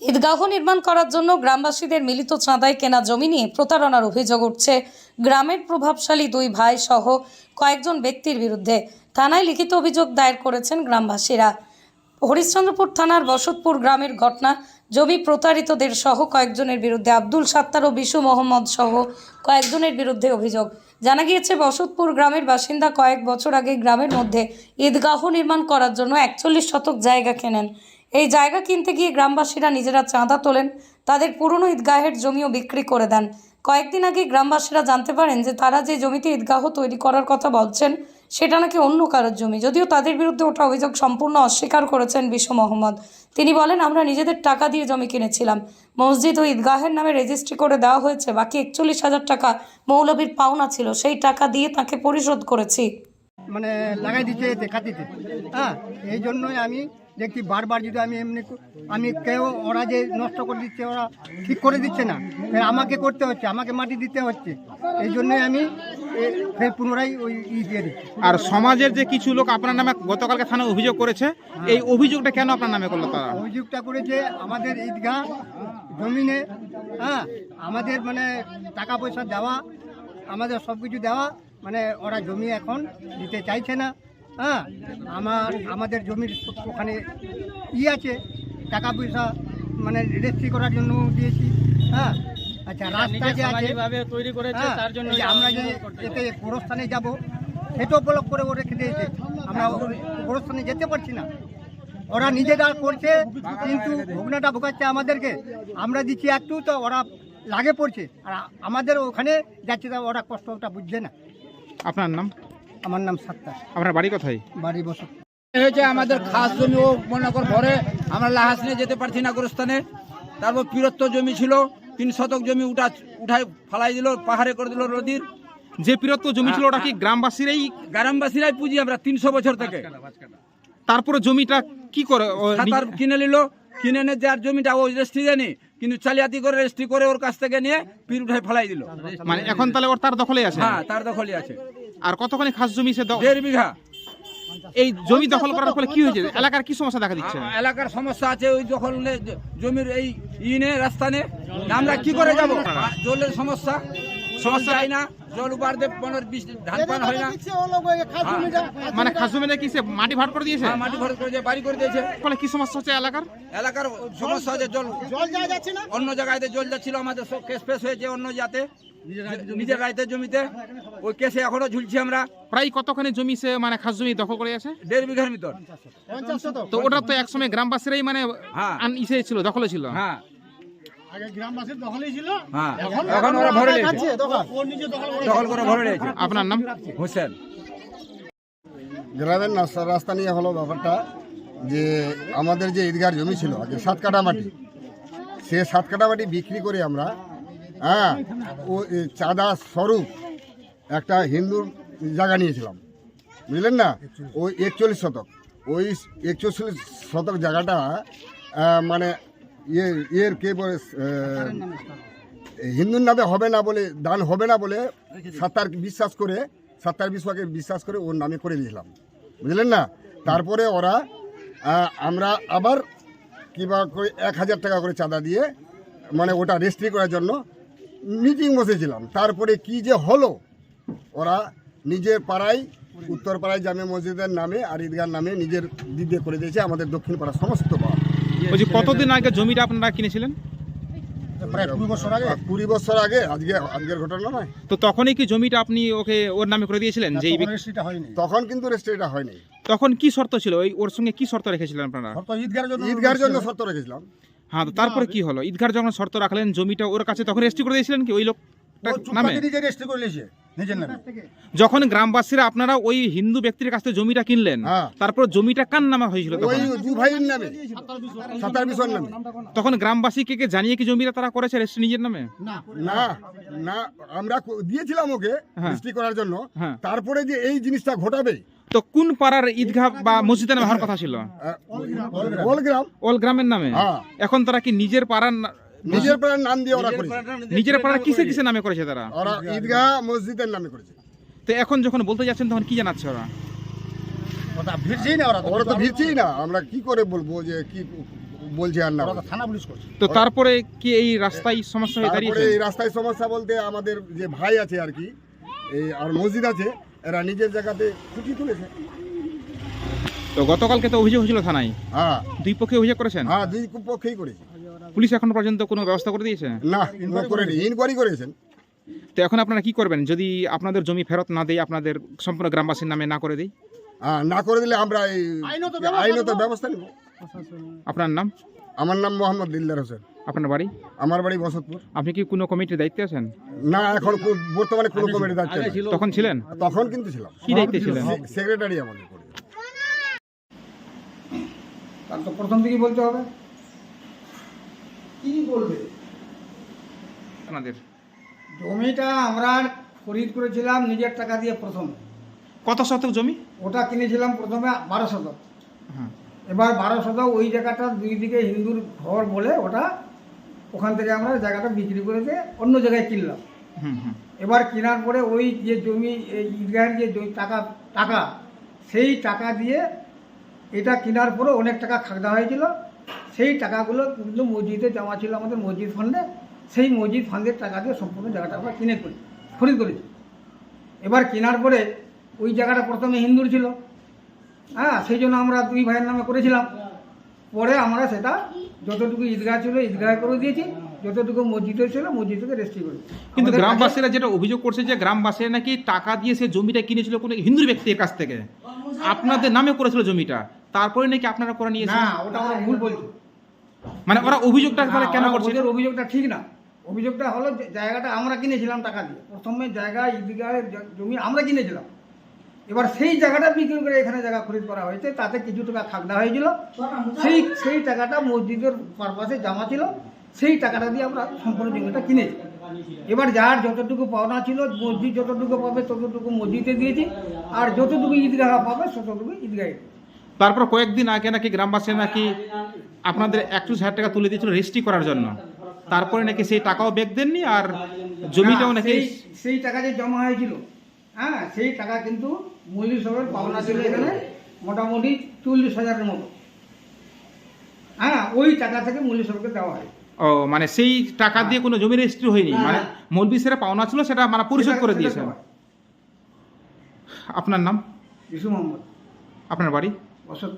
ঈদগাহ নির্মাণ করার জন্য গ্রামবাসীদের মিলিত চাঁদায় কেনা জমি নিয়ে প্রতারণার অভিযোগ উঠছে। গ্রামের প্রভাবশালী দুই ভাই সহ কয়েকজন ব্যক্তির বিরুদ্ধে থানায় লিখিত অভিযোগ দায়ের করেছেন গ্রামবাসীরা। হরিশ্চন্দ্রপুর থানার বসতপুর গ্রামের ঘটনা, জমি প্রতারিতদের সহ কয়েকজনের বিরুদ্ধে আব্দুল সাত্তার ও বিশু মোহাম্মদ সহ কয়েকজনের বিরুদ্ধে অভিযোগ। জানা গিয়েছে, বসতপুর গ্রামের বাসিন্দা কয়েক বছর আগে গ্রামের মধ্যে ঈদগাহ নির্মাণ করার জন্য একচল্লিশ শতক জায়গা কেনেন। এই জায়গা কিনতে গিয়ে গ্রামবাসীরা নিজেরা চাঁদা তোলেন, তাদের পুরনো ঈদগাহের জমিও বিক্রি করে দেন। কয়েকদিন আগে গ্রামবাসীরা জানতে পারেন যে তারা যে জমিতে ঈদগাহ তৈরি করার কথা বলছেন, সেটা নাকি অন্য কারোর জমি। যদিও তাদের বিরুদ্ধে ওঠা অভিযোগ সম্পূর্ণ অস্বীকার করেছেন বিশ্ব মোহাম্মদ। তিনি বলেন, আমরা নিজেদের টাকা দিয়ে জমি কিনেছিলাম। মসজিদ ও ঈদগাহের নামে রেজিস্ট্রি করে দেওয়া হয়েছে। বাকি একচল্লিশ হাজার টাকা মৌলবীর পাওনা ছিল। সেই টাকা দিয়ে তাকে পরিশোধ করেছি। মানে লাগাই এতে কাতিতে হ্যাঁ এই জন্যই আমি দেখছি বারবার যদি আমি এমনি আমি কেউ ওরা যে নষ্ট করে দিচ্ছে ওরা ঠিক করে দিচ্ছে না। ফের আমাকে করতে হচ্ছে আমাকে মাটি দিতে হচ্ছে। এই জন্যই আমি ফের পুনরায় ওই ই দিয়ে দিচ্ছি। আর সমাজের যে কিছু লোক আপনার নামে গতকালকে থানায় অভিযোগ করেছে এই অভিযোগটা কেন আপনার নামে করল তারা? অভিযোগটা করেছে আমাদের ঈদগাহ জমিনে হ্যাঁ আমাদের মানে টাকা পয়সা দেওয়া আমাদের সব কিছু দেওয়া মানে ওরা জমি এখন দিতে চাইছে না। হ্যাঁ আমার আমাদের জমির ওখানে ই আছে টাকা পয়সা মানে রেজিস্ট্রি করার জন্য দিয়েছি হ্যাঁ। আচ্ছা রাস্তা যে আছে তৈরি করেছে হ্যাঁ, তার জন্য যে আমরা যে এতে গোরস্থানে যাব সেটা উপলক্ষ করে ও রেখে দিয়েছে আমরা গোরস্থানে যেতে পারছি না। ওরা নিজেরা করছে কিন্তু ভোগনাটা ভোগাচ্ছে আমাদেরকে। আমরা দিচ্ছি একটু তো ওরা লাগে পড়ছে। আর আমাদের ওখানে যাচ্ছে তা ওরা কষ্টটা বুঝছে না। আপনার নাম? আমার নাম সাত্তার। আপনার বাড়ি কোথায়? বাড়ি বসত। হয়েছে আমাদের খাস জমি ও মনে কর ভরে আমরা লাহাস নিয়ে যেতে পারছি না গোরস্থানে। তারপর বীরত্ব জমি ছিল তিন শতক জমি উঠা উঠাই ফালাই দিল পাহাড়ে করে দিল নদীর। যে বীরত্ব জমি ছিল ওটা কি গ্রামবাসীরাই গ্রামবাসীরাই পুঁজি আমরা তিনশো বছর থেকে। তারপরে জমিটা কি করে ও সাঁতার কিনে নিল কিনে এনে যার জমিটা ও রেজিস্ট্রি জানি কিন্তু চালিয়াতি করে রেজিস্ট্রি করে ওর কাছ থেকে নিয়ে পীর উঠাই ফালাই দিল। মানে এখন তাহলে ওর তার দখলে আছে? হ্যাঁ তার দখলই আছে। আর কতখানি খাস জমি সে দেড় বিঘা। এই জমি দখল করার ফলে কি হয়েছে? এলাকার কি সমস্যা দেখা দিচ্ছে? এলাকার সমস্যা আছে ওই দখল জমির এই ইনে রাস্তা নে আমরা কি করে যাব? জলের সমস্যা। সমস্যা হয় না। জল উপার দেব পনেরো বিশ ধান পান হয় না। হ্যাঁ। মানে খাস জমি কি সে মাটি ভাট করে দিয়েছে? হ্যাঁ, মাটি ভরে করে দিয়ে বাড়ি করে দিয়েছে। ফলে কি সমস্যা হচ্ছে এলাকার? এলাকার সমস্যা আছে জল। অন্য জায়গায় জল যাচ্ছিল আমাদের সব কেস ফেস হয়েছে অন্য জাতে। নিজের রাইতের জমিতে। ওই কেসে এখনও ঝুলছি আমরা। প্রায় কতখানি জমি সে মানে খাস জমি দখল করে আছে? দেড় বিঘার ভিতর। তো ওটা তো একসময় গ্রামবাসীরাই মানে হ্যাঁ। আন ইসে ছিল দখলে ছিল। হ্যাঁ হ্যাঁ। এখন ওরা ভরে নিয়েছে। দখল। করে ভরে নিয়েছে। আপনার নাম? হোসেন। গ্রামের রাস্তা রাস্তা নিয়ে হলো ব্যাপারটা যে আমাদের যে ঈদগার জমি ছিল আগে সাত কাটা মাটি সে সাত কাটা মাটি বিক্রি করে আমরা হ্যাঁ ও চাঁদা স্বরূপ একটা হিন্দুর জায়গা নিয়েছিলাম। বুঝলেন না? ওই একচল্লিশ শতক। ওই একচল্লিশ শতক জায়গাটা মানে ইয়ে ইয়ের কে বলে হিন্দুর নামে হবে না বলে, দান হবে না বলে সাত্তার বিশ্বাস করে, সাত্তার বিশ্বাসকে বিশ্বাস করে ওর নামে করে দিয়েছিলাম বুঝলেন না? তারপরে ওরা আমরা আবার কিবা করে, এক হাজার টাকা করে চাঁদা দিয়ে মানে ওটা রেজিস্ট্রি করার জন্য মিটিং বসেছিলাম। তারপরে কি যে হলো, ওরা নিজের পাড়ায় উত্তর পাড়ায় জামে মসজিদের নামে আর ঈদগার নামে নিজের দিদি করে দিয়েছে, আমাদের দক্ষিণ পাড়া সমস্ত পাড়া। বলছি কতদিন আগে জমিটা আপনারা কিনেছিলেন? প্রায় কুড়ি বছর আগে। কুড়ি বছর আগে আজকে আজকের ঘটনা নয়। তো তখনই কি জমিটা আপনি ওকে ওর নামে করে দিয়েছিলেন যে এই ব্যক্তি- তখন কিন্তু রেজিস্ট্রিটা হয়নি। তখন কি শর্ত ছিল? ওই ওর সঙ্গে কি শর্ত রেখেছিলেন আপনারা? ঈদগার জন্য শর্ত রেখেছিলাম। হ্যাঁ তো তারপরে কি হলো? ঈদগার যখন শর্ত রাখলেন জমিটা ওর কাছে তখন রেজিস্ট্রি করে দিয়েছিলেন কি ওই লোক? নামে। যখন গ্রামবাসীরা আপনারা ওই হিন্দু ব্যক্তির কাছ থেকে জমিটা কিনলেন হ্যাঁ। তারপর জমিটা কার নামে হয়েছিল ওই তখন? দু ভাইয়ের নামে। সাতার বিষয়ের নামে। তখন গ্রামবাসী কে কে জানিয়ে কি জমিটা তারা করেছে রেজিস্ট্রি নিজের নামে? না না আমরা দিয়েছিলাম ওকে হ্যাঁ। রেজিস্ট্রি করার জন্য। হ্যাঁ। তারপরে যে এই জিনিসটা ঘটাবে তো কোন পাড়ার ঈদগাহ বা মসজিদের নামে হওয়ার কথা ছিল? ওল গ্রামের নামে? হ্যাঁ। এখন তারা কি নিজের পাড়ার নিজের পাড়ার নাম দিয়ে ওরা করেছে। নিজের পাড়ার কিসে কিসে নামে করেছে তারা? ওরা ঈদগাহ মসজিদের নামে করেছে। তো এখন যখন বলতে যাচ্ছেন তখন কি জানাচ্ছে ওরা? ওরা তো ভিড়ছেই না আমরা কি করে বলব যে কি বলছে আর না থানা পুলিশ করছে। তো তারপরে কি এই রাস্তায় সমস্যা হয়ে দাঁড়িয়েছে? এই রাস্তায় সমস্যা বলতে আমাদের যে ভাই আছে আর কি এই আর মসজিদ আছে এরা নিজের জায়গাতে ছুটি তুলেছে। তো গতকালকে তো অভিযোগ হয়েছিল থানায়। হ্যাঁ। দুই পক্ষে অভিযোগ করেছেন? হ্যাঁ দুই পক্ষেই করেছে। পুলিশ এখন পর্যন্ত কোনো ব্যবস্থা করে দিয়েছে? না করেনি। ইনকোয়ারি করেছেন। তো এখন আপনারা কি করবেন? যদি আপনাদের জমি ফেরত না দেয় আপনাদের সম্পূর্ণ গ্রামবাসীর নামে না করে দেয় না করে দিলে আমরা এই আইনত ব্যবস্থা নেব। আপনার নাম? আমার নাম মোহাম্মদ দিলদার হোসেন। আপনার বাড়ি? আমার বাড়ি বসতপুর। আপনি কি কোনো কমিটির দায়িত্বে আছেন? না এখন বর্তমানে কোনো কমিটি যাচ্ছে না। তখন ছিলেন? তখন কিন্তু ছিলাম। কি দায়িত্বে ছিলেন? সেক্রেটারি আমাদের করে তার তো প্রথম থেকেই বলতে হবে। কি বলবে? আপনাদের। জমিটা আমরা খরিদ করেছিলাম নিজের টাকা দিয়ে প্রথমে। কত শতক জমি? ওটা কিনেছিলাম প্রথমে বারো শতক। হ্যাঁ। এবার বারো শতক ওই জায়গাটা দুই দিকে হিন্দুর ঘর বলে ওটা ওখান থেকে আমরা জায়গাটা বিক্রি করে দিয়ে অন্য জায়গায় কিনলাম। হুম হুম। এবার কেনার পরে ওই যে জমি এই ঈদগাহের যে টাকা টাকা সেই টাকা দিয়ে এটা কেনার পরে অনেক টাকা খাগদা হয়েছিল। সেই টাকাগুলো কিন্তু মসজিদে জমা ছিল আমাদের মসজিদ ফান্ডে সেই মসজিদ ফান্ডের টাকা দিয়ে সম্পূর্ণ জায়গাটা আমরা কিনে করি খরিদ করেছি। এবার কেনার পরে ওই জায়গাটা প্রথমে হিন্দুর ছিল। হ্যাঁ সেই জন্য আমরা দুই ভাইয়ের নামে করেছিলাম। পরে আমরা সেটা যতটুকু ঈদগাহ ছিল ঈদগাহ করে দিয়েছি। যতটুকু মসজিদে ছিল মসজিদ থেকে রেস্ট্রি করেছি। কিন্তু গ্রামবাসীরা যেটা অভিযোগ করছে যে গ্রামবাসীরা নাকি টাকা দিয়ে সে জমিটা কিনেছিল কোনো হিন্দু ব্যক্তির কাছ থেকে। আপনাদের নামে করেছিল জমিটা তারপরে নাকি আপনারা করে নিয়েছেন? না ওটা আমরা ভুল বলছি। মানে ওরা অভিযোগটা তাহলে কেন করছে? ওদের অভিযোগটা ঠিক না। অভিযোগটা হলো জায়গাটা আমরা কিনেছিলাম টাকা দিয়ে। প্রথমে জায়গা ঈদগাহের জমি আমরা কিনেছিলাম। এবার সেই জায়গাটা বিক্রি করে এখানে জায়গা খরিদ করা হয়েছে তাতে কিছু টাকা খাগদা হয়েছিল। সেই সেই টাকাটা মসজিদের পারপাসে জমা ছিল সেই টাকাটা দিয়ে আমরা সম্পূর্ণ জমিটা কিনেছি। এবার যার যতটুকু পাওনা ছিল মসজিদ যতটুকু পাবে ততটুকু মসজিদে দিয়েছি আর যতটুকু ঈদগাহ পাবে ততটুকু ঈদগাহে তারপর কয়েকদিন আগে নাকি গ্রামবাসী নাকি আপনাদের একটু হাজার টাকা তুলে দিয়েছিল রেজিস্ট্রি করার জন্য। তারপরে নাকি সেই টাকাও ব্যাগ দেননি আর জমিটাও নাকি সেই টাকা যে জমা হয়েছিল হ্যাঁ সেই টাকা কিন্তু মল্লিক সবের পাওনা ছিল এখানে মোটামুটি চল্লিশ হাজারের মতো। হ্যাঁ ওই টাকা থেকে মল্লিক সবকে দেওয়া হয়। ও মানে সেই টাকা দিয়ে কোনো জমি রেজিস্ট্রি হয়নি। মানে মলবিসেরা পাওনা ছিল সেটা মানে পরিশোধ করে সেটা দিয়েছেন। আপনার নাম? ইসু মোহাম্মদ। আপনার বাড়ি? অসৎ